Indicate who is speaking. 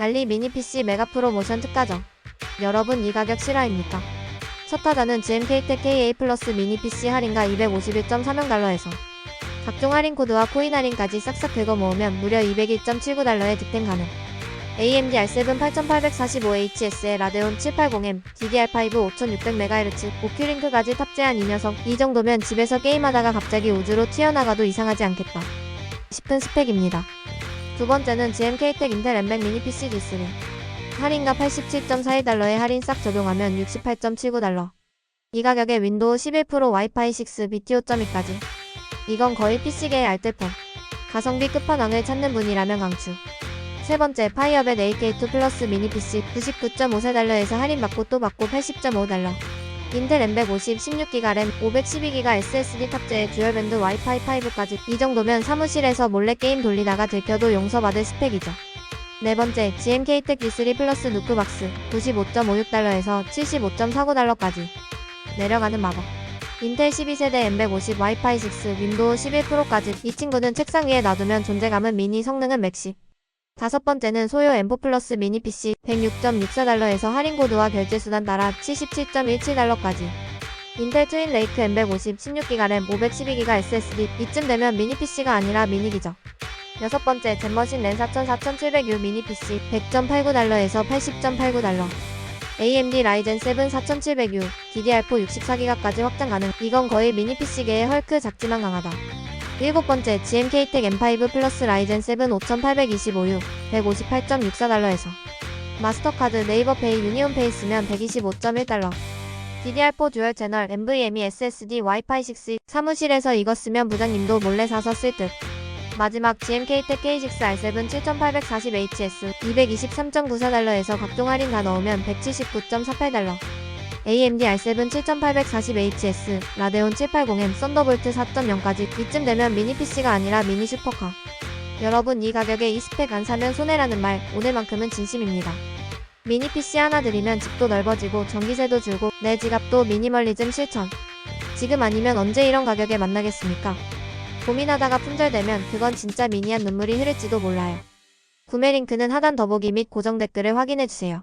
Speaker 1: 달리 미니 PC 메가 프로 모션 특가정. 여러분 이 가격 실화입니까? 첫 타자는 GMK텍 KA 플러스 미니 PC 할인가 251.3달러에서 각종 할인 코드와 코인 할인까지 싹싹 긁어 모으면 무려 201.79달러에 득템 가능. AMD R7 8845HS에 라데온 780M, DDR5 5600MHz, 오큐링크까지 탑재한 이 녀석. 이 정도면 집에서 게임하다가 갑자기 우주로 튀어나가도 이상하지 않겠다. 싶은 스펙입니다. 두 번째는 GMK텍 인텔 엠맥 미니 PC D3. 할인가 87.41달러에 할인 싹 적용하면 68.79달러. 이 가격에 윈도우 11 프로 와이파이 6 BT5.2까지. 이건 거의 PC계의 알뜰폰. 가성비 끝판왕을 찾는 분이라면 강추. 세 번째 파이어벳 AK2 플러스 미니 PC 99.54달러에서 할인받고 또 받고 80.5달러. 인텔 M150 16기가 램 512기가 SSD 탑재에 듀얼밴드 와이파이 5까지 이 정도면 사무실에서 몰래 게임 돌리다가 들켜도 용서받을 스펙이죠. 네 번째 GMK텍 D3 플러스 누크박스 95.56달러에서 75.49달러까지 내려가는 마법. 인텔 12세대 M150 와이파이 6 윈도우 11 프로까지 이 친구는 책상 위에 놔두면 존재감은 미니 성능은 맥시. 다섯 번째는 소요 M4 플러스 미니 PC 106.64달러에서 할인 코드와 결제 수단 따라 77.17달러까지. 인텔 트윈 레이크 M150 16기가 램 512기가 SSD 이쯤 되면 미니 PC가 아니라 미니기죠. 여섯 번째 젠머신 랜 44,700U 미니 PC 100.89달러에서 80.89달러. AMD 라이젠 7 4700U DDR4 64기가까지 확장 가능. 이건 거의 미니 PC계의 헐크 작지만 강하다. 일곱 번째 GMK텍 M5 플러스 라이젠 7 5825U 158.64달러에서 마스터카드 네이버페이 유니온페이 쓰면 125.1달러 DDR4 듀얼 채널 NVMe SSD 와이파이 6 사무실에서 이거 쓰면 부장님도 몰래 사서 쓸 듯. 마지막 GMK텍 K6R7 7840HS 223.94달러에서 각종 할인 다 넣으면 179.48달러 AMD R7 7840HS, 라데온 780M, 썬더볼트 4.0까지 이쯤 되면 미니 PC가 아니라 미니 슈퍼카. 여러분 이 가격에 이 스펙 안 사면 손해라는 말 오늘만큼은 진심입니다. 미니 PC 하나 들이면 집도 넓어지고 전기세도 줄고 내 지갑도 미니멀리즘 실천. 지금 아니면 언제 이런 가격에 만나겠습니까? 고민하다가 품절되면 그건 진짜 미니한 눈물이 흐를지도 몰라요. 구매 링크는 하단 더보기 및 고정 댓글을 확인해주세요.